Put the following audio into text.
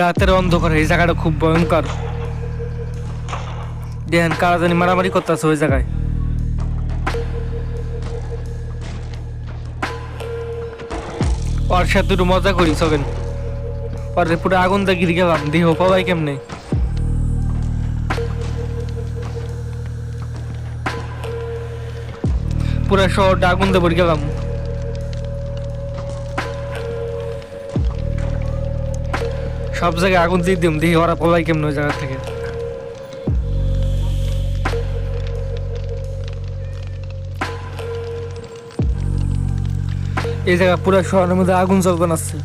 রাতের অন্ধকার, এই জায়গাটা খুব ভয়ঙ্কর। দেখেন কারা জানি মারামারি করতেছে ওই জায়গায়। ওর সাথে একটু মজা করি সবেন ওর পুরো আগুন দিয়ে গেলাম, দেহ পাবাই কেমনে? পুরো শহরটা আগুন দিয়ে পড়ে গেলাম। সব জায়গায় আগুন দিয়ে দিম, দেখি ওরা পলাই কেমন ওই জায়গা থেকে। এই জায়গা পুরো শহরের মধ্যে আগুন জ্বলবেন আসছে